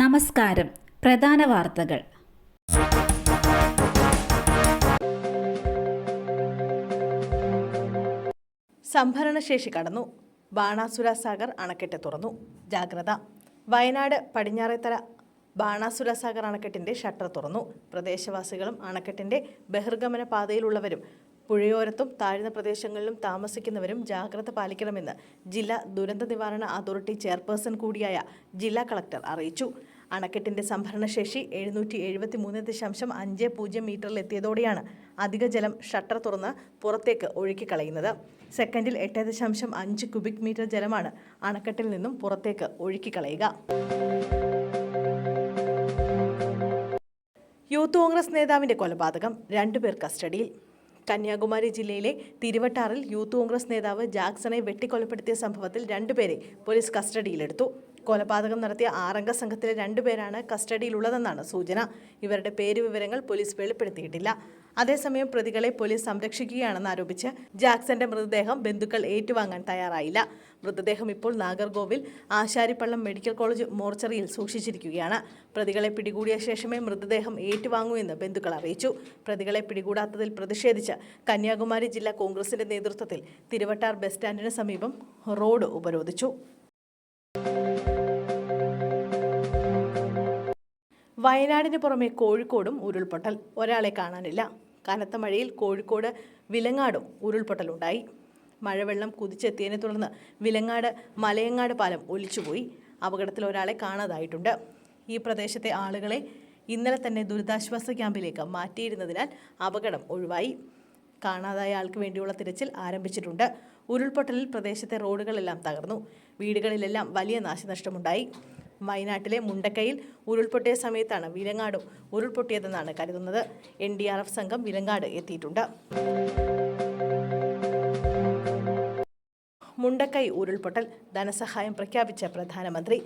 നമസ്കാരം. പ്രധാന വാർത്തകൾ. സംഭരണശേഷി കടന്നു. ബാണാസുര സാഗർ അണക്കെട്ട് തുറന്നു. ജാഗ്രത. വയനാട് പടിഞ്ഞാറേത്തല ബാണാസുര സാഗർ അണക്കെട്ടിന്റെ ഷട്ടർ തുറന്നു. പ്രദേശവാസികളും അണക്കെട്ടിന്റെ ബഹിർഗമന പാതയിലുള്ളവരും പുഴയോരത്തും താഴ്ന്ന പ്രദേശങ്ങളിലും താമസിക്കുന്നവരും ജാഗ്രത പാലിക്കണമെന്ന് ജില്ലാ ദുരന്ത നിവാരണ അതോറിറ്റി ചെയർപേഴ്സൺ കൂടിയായ ജില്ലാ കളക്ടർ അറിയിച്ചു. അണക്കെട്ടിന്റെ സംഭരണശേഷി എഴുന്നൂറ്റി എഴുപത്തി മൂന്ന് ദശാംശം അഞ്ച് പൂജ്യം മീറ്ററിലെത്തിയതോടെയാണ് അധിക ജലം ഷട്ടർ തുറന്ന് പുറത്തേക്ക് ഒഴുക്കിക്കളയുന്നത്. സെക്കൻഡിൽ എട്ട് ദശാംശം അഞ്ച് ക്യൂബിക് മീറ്റർ ജലമാണ് അണക്കെട്ടിൽ നിന്നും പുറത്തേക്ക് ഒഴുക്കിക്കളയുക. യൂത്ത് കോൺഗ്രസ് നേതാവിന്റെ കൊലപാതകം രണ്ടുപേർ കസ്റ്റഡിയിൽ. കന്യാകുമാരി ജില്ലയിലെ തിരുവട്ടാറിൽ യൂത്ത് കോൺഗ്രസ് നേതാവ് ജാക്സണെ വെട്ടിക്കൊലപ്പെടുത്തിയ സംഭവത്തിൽ രണ്ടുപേരെ പോലീസ് കസ്റ്റഡിയിലെടുത്തു. കൊലപാതകം നടത്തിയ ആറംഗ സംഘത്തിലെ രണ്ടുപേരാണ് കസ്റ്റഡിയിലുള്ളതെന്നാണ് സൂചന. ഇവരുടെ പേര് വിവരങ്ങൾ പോലീസ് വെളിപ്പെടുത്തിയിട്ടില്ല. അതേസമയം പ്രതികളെ പോലീസ് സംരക്ഷിക്കുകയാണെന്ന് ആരോപിച്ച് ജാക്സന്റെ മൃതദേഹം ബന്ധുക്കൾ ഏറ്റുവാങ്ങാൻ തയ്യാറായില്ല. മൃതദേഹം ഇപ്പോൾ നാഗർകോവിൽ ആശാരിപ്പള്ളം മെഡിക്കൽ കോളേജ് മോർച്ചറിയിൽ സൂക്ഷിച്ചിരിക്കുകയാണ്. പ്രതികളെ പിടികൂടിയ ശേഷമേ മൃതദേഹം ഏറ്റുവാങ്ങൂ എന്ന് ബന്ധുക്കൾ അറിയിച്ചു. പ്രതികളെ പിടികൂടാത്തതിൽ പ്രതിഷേധിച്ച് കന്യാകുമാരി ജില്ലാ കോൺഗ്രസിന്റെ നേതൃത്വത്തിൽ തിരുവട്ടാർ ബസ് സ്റ്റാൻഡിന് സമീപം റോഡ് ഉപരോധിച്ചു. വയനാടിന് പുറമെ കോഴിക്കോടും ഉരുൾപൊട്ടൽ. ഒരാളെ കാണാനില്ല. കനത്ത മഴയിൽ കോഴിക്കോട് വിലങ്ങാടും ഉരുൾപൊട്ടലുണ്ടായി. മഴവെള്ളം കുതിച്ചെത്തിയതിനെ തുടർന്ന് വിലങ്ങാട് മലയങ്ങാട് പാലം ഒലിച്ചുപോയി. അപകടത്തിൽ ഒരാളെ കാണാതായിട്ടുണ്ട്. ഈ പ്രദേശത്തെ ആളുകളെ ഇന്നലെ തന്നെ ദുരിതാശ്വാസ ക്യാമ്പിലേക്ക് മാറ്റിയിരുന്നതിനാൽ അപകടം ഒഴിവായി. കാണാതായ ആൾക്ക് വേണ്ടിയുള്ള തിരച്ചിൽ ആരംഭിച്ചിട്ടുണ്ട്. ഉരുൾപൊട്ടലിൽ പ്രദേശത്തെ റോഡുകളെല്ലാം തകർന്നു. വീടുകളിലെല്ലാം വലിയ നാശനഷ്ടമുണ്ടായി. വയനാട്ടിലെ മുണ്ടക്കയിൽ ഉരുൾപൊട്ടിയ സമയത്താണ് വിലങ്ങാടും ഉരുൾപൊട്ടിയതെന്നാണ് കരുതുന്നത്. എൻ ഡി ആർ എഫ് സംഘം വിലങ്ങാട് എത്തിയിട്ടുണ്ട്. മുണ്ടക്കൈ ഉരുൾപൊട്ടൽ ധനസഹായം പ്രഖ്യാപിച്ച പ്രധാനമന്ത്രി.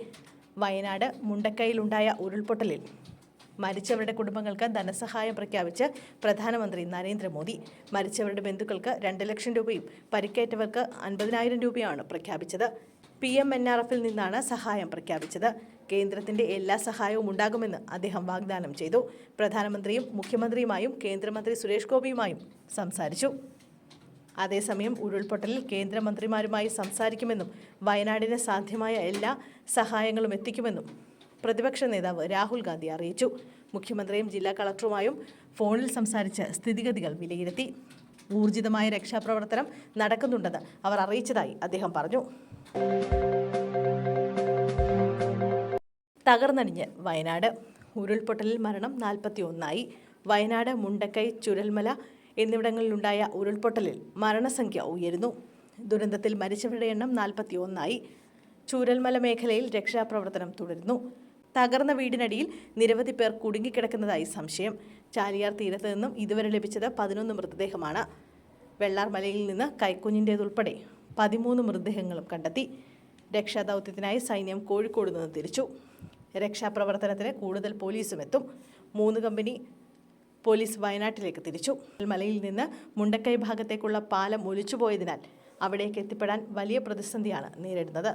വയനാട് മുണ്ടക്കൈയിലുണ്ടായ ഉരുൾപൊട്ടലിൽ മരിച്ചവരുടെ കുടുംബങ്ങൾക്ക് ധനസഹായം പ്രഖ്യാപിച്ച് പ്രധാനമന്ത്രി നരേന്ദ്രമോദി. മരിച്ചവരുടെ ബന്ധുക്കൾക്ക് രണ്ട് ലക്ഷം രൂപയും പരിക്കേറ്റവർക്ക് അൻപതിനായിരം രൂപയാണ് പ്രഖ്യാപിച്ചത്. പി എം എൻ ആർ എഫിൽ നിന്നാണ് സഹായം പ്രഖ്യാപിച്ചത്. കേന്ദ്രത്തിന്റെ എല്ലാ സഹായവും ഉണ്ടാകുമെന്ന് അദ്ദേഹം വാഗ്ദാനം ചെയ്തു. പ്രധാനമന്ത്രിയും മുഖ്യമന്ത്രിയുമായും കേന്ദ്രമന്ത്രി സുരേഷ് ഗോപിയുമായും സംസാരിച്ചു. അതേസമയം ഉരുൾപൊട്ടലിൽ കേന്ദ്രമന്ത്രിമാരുമായി സംസാരിക്കുമെന്നും വയനാടിന് സാധ്യമായ എല്ലാ സഹായങ്ങളും എത്തിക്കുമെന്നും പ്രതിപക്ഷ നേതാവ് രാഹുൽ ഗാന്ധി അറിയിച്ചു. മുഖ്യമന്ത്രിയും ജില്ലാ കളക്ടറുമായും ഫോണിൽ സംസാരിച്ച് സ്ഥിതിഗതികൾ വിലയിരുത്തി. ഊർജിതമായ രക്ഷാപ്രവർത്തനം നടക്കുന്നുണ്ടെന്ന് അവർ അറിയിച്ചതായി അദ്ദേഹം പറഞ്ഞു. തകർന്നടിഞ്ഞ് വയനാട്. ഉരുൾപൊട്ടലിൽ മരണം നാൽപ്പത്തി ഒന്നായി വയനാട് മുണ്ടക്കൈ ചുരൽമല എന്നിവിടങ്ങളിലുണ്ടായ ഉരുൾപൊട്ടലിൽ മരണസംഖ്യ ഉയരുന്നു. ദുരന്തത്തിൽ മരിച്ചവരുടെ എണ്ണം നാൽപ്പത്തി ഒന്നായി ചൂരൽമല മേഖലയിൽ രക്ഷാപ്രവർത്തനം തുടരുന്നു. തകർന്ന വീടിനടിയിൽ നിരവധി പേർ കുടുങ്ങിക്കിടക്കുന്നതായി സംശയം. ചാലിയാർ തീരത്ത് നിന്നും ഇതുവരെ ലഭിച്ചത് പതിനൊന്ന് മൃതദേഹമാണ്. വെള്ളാർമലയിൽ നിന്ന് കൈക്കുഞ്ഞിന്റേതുൾപ്പെടെ പതിമൂന്ന് മൃതദേഹങ്ങളും കണ്ടെത്തി. രക്ഷാദൗത്യത്തിനായി സൈന്യം കോഴിക്കോട് നിന്ന് തിരിച്ചു. രക്ഷാപ്രവർത്തനത്തിന് കൂടുതൽ പോലീസും എത്തും. മൂന്ന് കമ്പനി പോലീസ് വയനാട്ടിലേക്ക് തിരിച്ചു. മലയിൽ നിന്ന് മുണ്ടക്കൈ ഭാഗത്തേക്കുള്ള പാലം ഒലിച്ചുപോയതിനാൽ അവിടേക്ക് എത്തിപ്പെടാൻ വലിയ പ്രതിസന്ധിയാണ് നേരിടുന്നത്.